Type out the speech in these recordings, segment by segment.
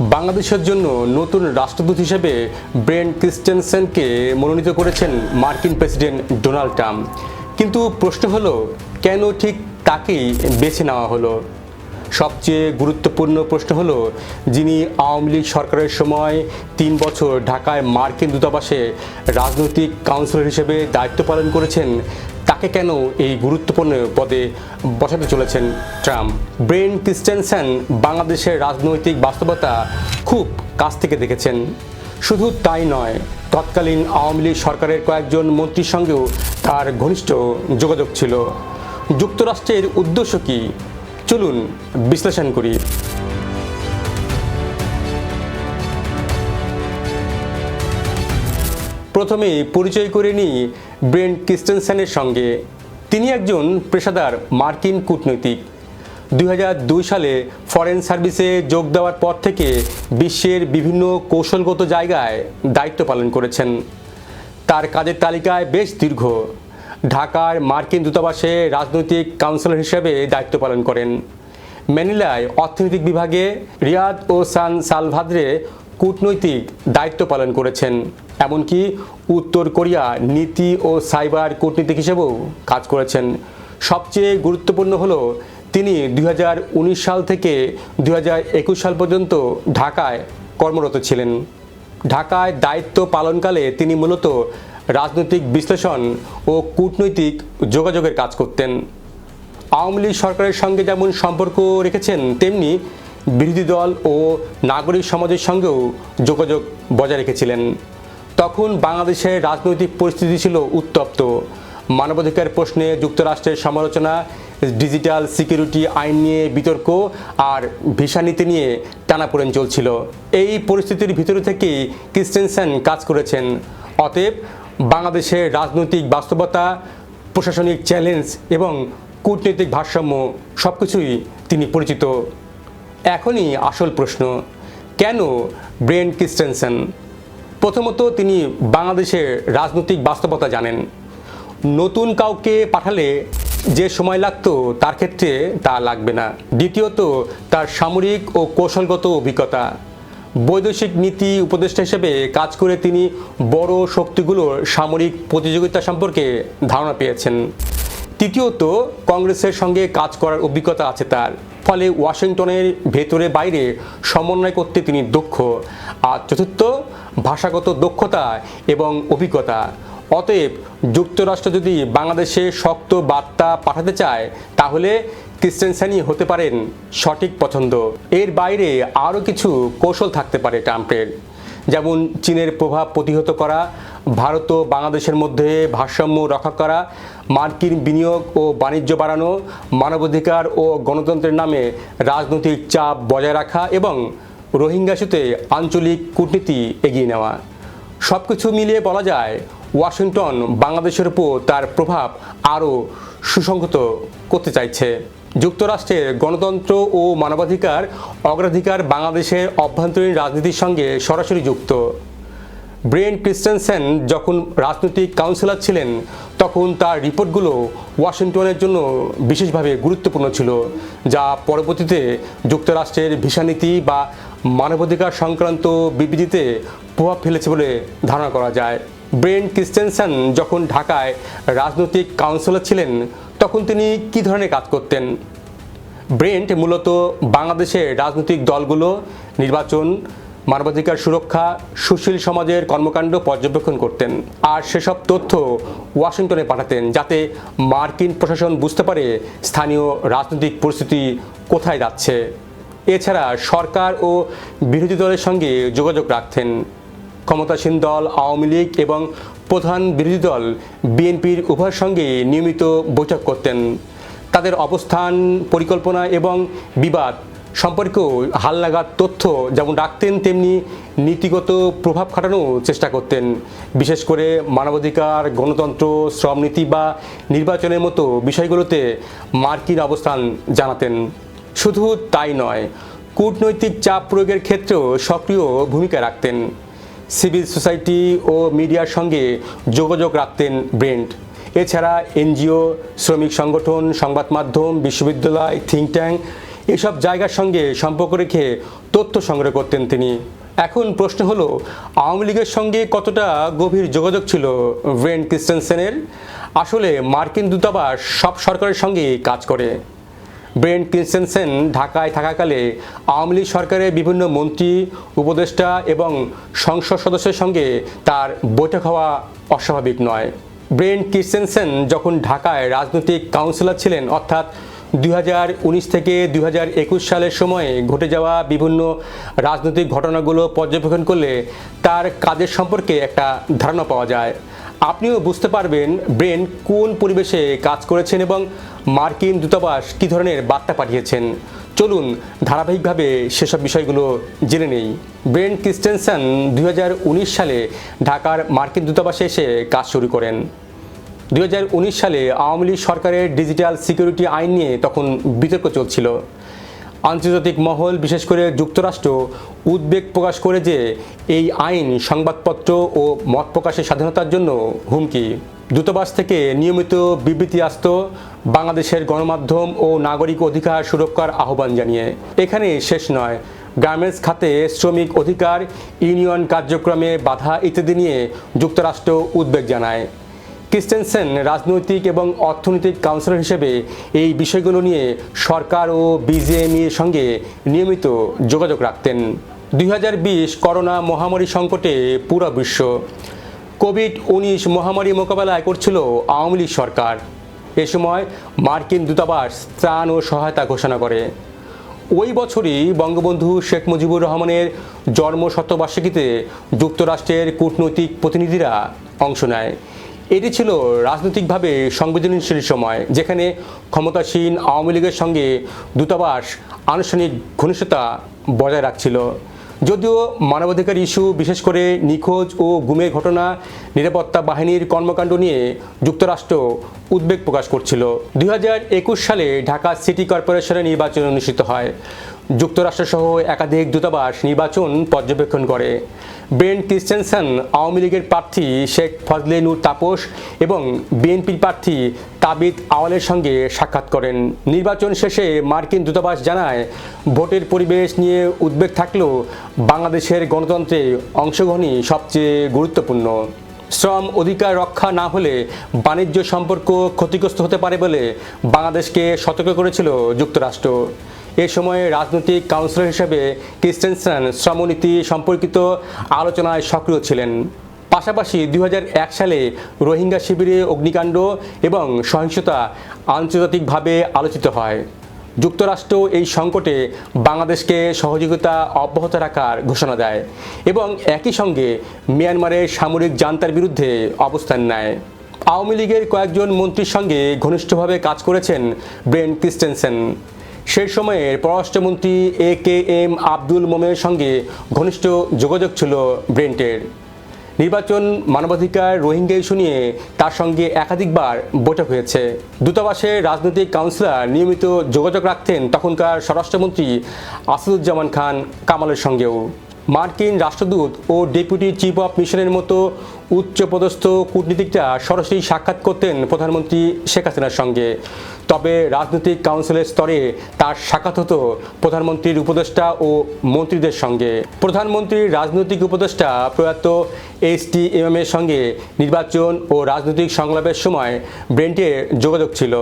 বাংলাদেশের জন্য নতুন রাষ্ট্রদূত হিসেবে ব্রেন ক্রিস্টেনসেনকে মনোনীত করেছেন মার্কিন প্রেসিডেন্ট ডোনাল্ড ট্রাম্প। কিন্তু প্রশ্ন হলো, কেন ঠিক তাকেই বেছে নেওয়া হলো? সবচেয়ে গুরুত্বপূর্ণ প্রশ্ন হলো, যিনি আওয়ামী লীগ সরকারের সময় তিন বছর ঢাকায় মার্কিন দূতাবাসে রাজনৈতিক কাউন্সিলর হিসেবে দায়িত্ব পালন করেছেন তাকে কেন এই গুরুত্বপূর্ণ পদে বসাতে চলেছেন ট্রাম্প? ব্রেন ক্রিস্টেনসেন বাংলাদেশের রাজনৈতিক বাস্তবতা খুব কাছ থেকে দেখেছেন। শুধু তাই নয়, তৎকালীন আওয়ামী লীগ সরকারের কয়েকজন মন্ত্রীর সঙ্গেও তার ঘনিষ্ঠ যোগাযোগ ছিল। যুক্তরাষ্ট্রের উদ্দেশ্য কী? চলুন বিশ্লেষণ করি। প্রথমে পরিচয় করে নিই ব্রেন ক্রিস্টেনসেনের সঙ্গে। তিনি একজন পেশাদার মার্কিন কূটনৈতিক। দুই হাজার দুই সালে ফরেন সার্ভিসে যোগ দেওয়ার পর থেকে বিশ্বের বিভিন্ন কৌশলগত জায়গায় দায়িত্ব পালন করেছেন। তার কাজের তালিকায় বেশ দীর্ঘ। ঢাকার মার্কিন দূতাবাসে রাজনৈতিক কাউন্সিলর হিসেবে দায়িত্ব পালন করেন। ম্যানিলায় অর্থনৈতিক বিভাগে রিয়াদ ও সান সালভাদ্রে কূটনৈতিক দায়িত্ব পালন করেছেন, এমনকি উত্তর কোরিয়া নীতি ও সাইবার কূটনীতিক হিসেবেও কাজ করেছেন। সবচেয়ে গুরুত্বপূর্ণ হলো, তিনি দু হাজার উনিশ সাল থেকে দুই হাজার একুশ সাল পর্যন্ত ঢাকায় কর্মরত ছিলেন। ঢাকায় দায়িত্ব পালনকালে তিনি মূলত রাজনৈতিক বিশ্লেষণ ও কূটনৈতিক যোগাযোগের কাজ করতেন। আওয়ামী লীগ সরকারের সঙ্গে যেমন সম্পর্ক রেখেছেন, তেমনি বিরোধী দল ও নাগরিক সমাজের সঙ্গেও যোগাযোগ বজায় রেখেছিলেন। তখন বাংলাদেশের রাজনৈতিক পরিস্থিতি ছিল উত্তপ্ত। মানবাধিকার প্রশ্নে যুক্তরাষ্ট্রের সমালোচনা, ডিজিটাল সিকিউরিটি আইন নিয়ে বিতর্ক আর ভিসা নীতি নিয়ে টানাপোড়েন চলছিল। এই পরিস্থিতির ভিতরে থেকেই ক্রিস্টেনসেন কাজ করেছেন। অতএব বাংলাদেশের রাজনৈতিক বাস্তবতা, প্রশাসনিক চ্যালেঞ্জ এবং কূটনৈতিক ভারসাম্য সব কিছুই তিনি পরিচিত। এখনই আসল প্রশ্ন, কেন ব্রেন ক্রিস্টেনসেন? প্রথমত তিনি বাংলাদেশের রাজনৈতিক বাস্তবতা জানেন। নতুন কাউকে পাঠালে যে সময় লাগতো, তার ক্ষেত্রে তা লাগবে না। দ্বিতীয়ত, তার সামরিক ও কৌশলগত অভিজ্ঞতা। বৈদেশিক নীতি উপদেষ্টা হিসেবে কাজ করে তিনি বড় শক্তিগুলোর সামরিক প্রতিযোগিতা সম্পর্কে ধারণা পেয়েছেন। তৃতীয়ত, কংগ্রেসের সঙ্গে কাজ করার অভিজ্ঞতা আছে তার। ফলে ওয়াশিংটনের ভেতরে বাইরে সমন্বয় করতে তিনি দক্ষ। আর চতুর্থ, ভাষাগত দক্ষতা এবং অভিজ্ঞতা। অতএব, যুক্তরাষ্ট্র যদি বাংলাদেশে শক্ত বার্তা পাঠাতে চায়, তাহলে ক্রিস্টেনসেনই হতে পারেন সঠিক পছন্দ। এর বাইরে আরও কিছু কৌশল থাকতে পারে ট্রাম্পের। যেমন চীনের প্রভাব প্রতিহত করা, ভারত ও বাংলাদেশের মধ্যে ভারসাম্য রক্ষা করা, মার্কিন বিনিয়োগ ও বাণিজ্য বাড়ানো, মানবাধিকার ও গণতন্ত্রের নামে রাজনৈতিক চাপ বজায় রাখা এবং রোহিঙ্গা ইস্যুতে আঞ্চলিক কূটনীতি এগিয়ে নেওয়া। সব কিছু মিলিয়ে বলা যায়, ওয়াশিংটন বাংলাদেশের উপর তার প্রভাব আরও সুসংহত করতে চাইছে। যুক্তরাষ্ট্রের গণতন্ত্র ও মানবাধিকার অগ্রাধিকার বাংলাদেশের অভ্যন্তরীণ রাজনীতির সঙ্গে সরাসরি যুক্ত। ব্রেন ক্রিস্টেনসেন যখন রাজনৈতিক কাউন্সিলর ছিলেন, তখন তার রিপোর্টগুলো ওয়াশিংটনের জন্য বিশেষভাবে গুরুত্বপূর্ণ ছিল, যা পরবর্তীতে যুক্তরাষ্ট্রের ভিসা নীতি বা মানবাধিকার সংক্রান্ত বিবৃতিতে প্রভাব ফেলেছে বলে ধারণা করা যায়। ব্রেন ক্রিস্টেনসেন যখন ঢাকায় রাজনৈতিক কাউন্সিলর ছিলেন তখন তিনি কী ধরনের কাজ করতেন? ব্রেন্ট মূলত বাংলাদেশের রাজনৈতিক দলগুলো, নির্বাচন, মানবাধিকার সুরক্ষা, সুশীল সমাজের কর্মকাণ্ড পর্যবেক্ষণ করতেন আর সেসব তথ্য ওয়াশিংটনে পাঠাতেন যাতে মার্কিন প্রশাসন বুঝতে পারে স্থানীয় রাজনৈতিক পরিস্থিতি কোথায় যাচ্ছে। এছাড়া সরকার ও বিরোধী দলের সঙ্গে যোগাযোগ রাখতেন। ক্ষমতাসীন দল, আওয়ামী লীগ এবং প্রধান বিরোধী দল বিএনপির উভয়ের সঙ্গে নিয়মিত বৈঠক করতেন। তাদের অবস্থান, পরিকল্পনা এবং বিবাদ সম্পর্কেও হালনাগাদ তথ্য যেমন রাখতেন, তেমনি নীতিগত প্রভাব খাটানোর চেষ্টা করতেন। বিশেষ করে মানবাধিকার, গণতন্ত্র শ্রমনীতি বা নির্বাচনের মতো বিষয়গুলোতে মার্কিন অবস্থান জানাতেন। শুধু তাই নয়, কূটনৈতিক চাপ প্রয়োগের ক্ষেত্রেও সক্রিয় ভূমিকা রাখতেন। সিভিল সোসাইটি ও মিডিয়ার সঙ্গে যোগাযোগ রাখতেন ব্রেন্ট। এছাড়া এনজিও, শ্রমিক সংগঠন, সংবাদ মাধ্যম, বিশ্ববিদ্যালয়, থিঙ্ক ট্যাঙ্ক এসব জায়গার সঙ্গে সম্পর্ক রেখে তথ্য সংগ্রহ করতেন তিনি। এখন প্রশ্ন হলো, আওয়ামী লীগের সঙ্গে কতটা গভীর যোগাযোগ ছিল ব্রেন ক্রিস্টেনসেনের? আসলে মার্কিন দূতাবাস সব সরকারের সঙ্গে কাজ করে। ব্রেন ক্রিস্টেনসেন ঢাকায় থাকাকালে আওয়ামী লীগ সরকারের বিভিন্ন মন্ত্রী, উপদেষ্টা এবং সংসদ সদস্যের সঙ্গে তার বৈঠক হওয়া অস্বাভাবিক নয়। ব্রেন ক্রিস্টেনসেন যখন ঢাকায় রাজনৈতিক কাউন্সিলর ছিলেন, অর্থাৎ দুই হাজার উনিশ থেকে দুই হাজার একুশ সালের সময়ে ঘটে যাওয়া বিভিন্ন রাজনৈতিক ঘটনাগুলো পর্যবেক্ষণ করলে তার কাজের সম্পর্কে একটা ধারণা পাওয়া যায়। আপনিও বুঝতে পারবেন ব্রেন কোন পরিবেশে কাজ করেছেন এবং মার্কিন দূতাবাস কী ধরনের বার্তা পাঠিয়েছেন? চলুন ধারাবাহিকভাবে সেসব বিষয়গুলো জেনে নেই। ব্রেন ক্রিস্টেনসন দুই হাজার উনিশ সালে ঢাকার মার্কিন দূতাবাসে এসে কাজ শুরু করেন। দু হাজার উনিশ সালে আওয়ামী লীগ সরকারের ডিজিটাল সিকিউরিটি আইন নিয়ে তখন বিতর্ক চলছিল। আন্তর্জাতিক মহল, বিশেষ করে যুক্তরাষ্ট্র, উদ্বেগ প্রকাশ করে যে এই আইন সংবাদপত্র ও মত প্রকাশের স্বাধীনতার জন্য হুমকি। দূতাবাস থেকে নিয়মিত বিবৃতি আসত বাংলাদেশের গণমাধ্যম ও নাগরিক অধিকার সুরক্ষার আহ্বান জানিয়ে। এখানে শেষ নয়। গার্মেন্টস খাতে শ্রমিক অধিকার ইউনিয়ন কার্যক্রমে বাধা ইত্যাদি নিয়ে যুক্তরাষ্ট্র উদ্বেগ জানায়। ক্রিস্টেনসেন রাজনৈতিক এবং অর্থনৈতিক কাউন্সিলর হিসেবে এই বিষয়গুলো নিয়ে সরকার ও বিজেএমইর সঙ্গে নিয়মিত যোগাযোগ রাখতেন। দুই হাজার বিশ করোনা মহামারী সংকটে পুরো বিশ্ব। কোভিড উনিশ মহামারী মোকাবেলায় করছিল আওয়ামী লীগ সরকার। এ সময় মার্কিন দূতাবাস ত্রাণ ও সহায়তা ঘোষণা করে। ওই বছরই বঙ্গবন্ধু শেখ মুজিবুর রহমানের জন্ম শতবার্ষিকীতে যুক্তরাষ্ট্রের কূটনৈতিক প্রতিনিধিরা অংশ নেয়। এটি ছিল রাজনৈতিকভাবে সংবেদনশীল সময়, যেখানে ক্ষমতাসীন আওয়ামী লীগের সঙ্গে দূতাবাস আনুষ্ঠানিক ঘনিষ্ঠতা বজায় রাখছিল। যদিও মানবাধিকার ইস্যু, বিশেষ করে নিখোঁজ ও গুমের ঘটনা, নিরাপত্তা বাহিনীর কর্মকাণ্ড নিয়ে যুক্তরাষ্ট্র উদ্বেগ প্রকাশ করছিল। দুই হাজার একুশ সালে ঢাকা সিটি কর্পোরেশনের নির্বাচন অনুষ্ঠিত হয়। যুক্তরাষ্ট্রসহ একাধিক দূতাবাস নির্বাচন পর্যবেক্ষণ করে। ব্রেন ক্রিস্টেনসন, আওয়ামী লীগের প্রার্থী শেখ ফজলে নূর তাপস এবং বিএনপির প্রার্থী তাবিদ আওয়ালের সঙ্গে সাক্ষাৎ করেন। নির্বাচন শেষে মার্কিন দূতাবাস জানায়, ভোটের পরিবেশ নিয়ে উদ্বেগ থাকলেও বাংলাদেশের গণতন্ত্রে অংশগ্রহণই সবচেয়ে গুরুত্বপূর্ণ। শ্রম অধিকার রক্ষা না হলে বাণিজ্য সম্পর্ক ক্ষতিগ্রস্ত হতে পারে বলে বাংলাদেশকে সতর্ক করেছিল যুক্তরাষ্ট্র। এ সময়ে রাজনৈতিক কাউন্সিলর হিসেবে ক্রিস্টেনসন শ্রমনীতি সম্পর্কিত আলোচনায় সক্রিয় ছিলেন। পাশাপাশি দুই হাজার এক সালে রোহিঙ্গা শিবিরে অগ্নিকাণ্ড এবং সহিংসতা আন্তর্জাতিকভাবে আলোচিত হয়। যুক্তরাষ্ট্র এই সংকটে বাংলাদেশকে সহযোগিতা অব্যাহত রাখার ঘোষণা দেয় এবং একই সঙ্গে মিয়ানমারের সামরিক জান্তার বিরুদ্ধে অবস্থান নেয়। আওয়ামী লীগের কয়েকজন মন্ত্রীর সঙ্গে ঘনিষ্ঠভাবে কাজ করেছেন ব্রেন ক্রিস্টেনসেন। সেই সময়ে পররাষ্ট্রমন্ত্রী এ কে এম আব্দুল মোমের সঙ্গে ঘনিষ্ঠ যোগাযোগ ছিল ব্রেন্টের। নির্বাচন মানবাধিকার রোহিঙ্গা ইস্যু নিয়ে তার সঙ্গে একাধিকবার বৈঠক হয়েছে। দূতাবাসের রাজনৈতিক কাউন্সিলর নিয়মিত যোগাযোগ রাখতেন তখনকার স্বরাষ্ট্রমন্ত্রী আসাদুজ্জামান খান কামালের সঙ্গেও। মার্কিন রাষ্ট্রদূত ও ডেপুটি চিফ অফ মিশনের মতো উচ্চপদস্থ কূটনীতিকরা সরাসরি সাক্ষাৎ করতেন প্রধানমন্ত্রী শেখ হাসিনার সঙ্গে। তবে রাজনৈতিক কাউন্সিলের স্তরে তার সাক্ষাৎ হতো প্রধানমন্ত্রীর উপদেষ্টা ও মন্ত্রীদের সঙ্গে। প্রধানমন্ত্রীর রাজনৈতিক উপদেষ্টা প্রয়াত এইচ টি এম এর সঙ্গে নির্বাচন ও রাজনৈতিক সংলাপের সময় ব্রেন্টের যোগাযোগ ছিল।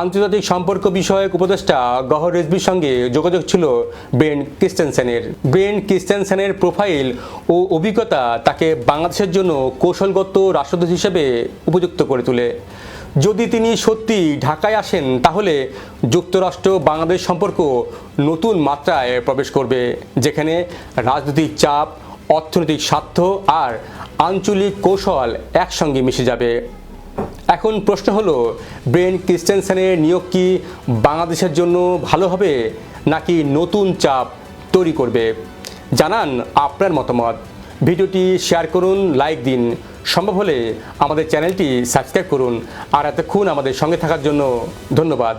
আন্তর্জাতিক সম্পর্ক বিষয়ক উপদেষ্টা গহর রেজবির সঙ্গে যোগাযোগ ছিল ব্রেন ক্রিস্টেনসেনের। ব্রেন ক্রিস্টেনসেনের প্রোফাইল ও অভিজ্ঞতা তাকে বাংলাদেশের জন্য কৌশলগত রাষ্ট্রদূত হিসেবে উপযুক্ত করে তোলে। যদি তিনি সত্যি ঢাকায় আসেন, তাহলে যুক্তরাষ্ট্র বাংলাদেশ সম্পর্ক নতুন মাত্রায় প্রবেশ করবে, যেখানে রাজনৈতিক চাপ, অর্থনৈতিক স্বার্থ আর আঞ্চলিক কৌশল একসঙ্গে মিশে যাবে। এখন প্রশ্ন হলো, ব্রেন ক্রিস্টেনসেনের নিয়োগ কি বাংলাদেশের জন্য ভালো হবে নাকি নতুন চাপ তৈরি করবে? জানান আপনার মতামত। ভিডিওটি শেয়ার করুন, লাইক দিন। সম্ভব হলে আমাদের চ্যানেলটি সাবস্ক্রাইব করুন। আর এতক্ষণ আমাদের সঙ্গে থাকার জন্য ধন্যবাদ।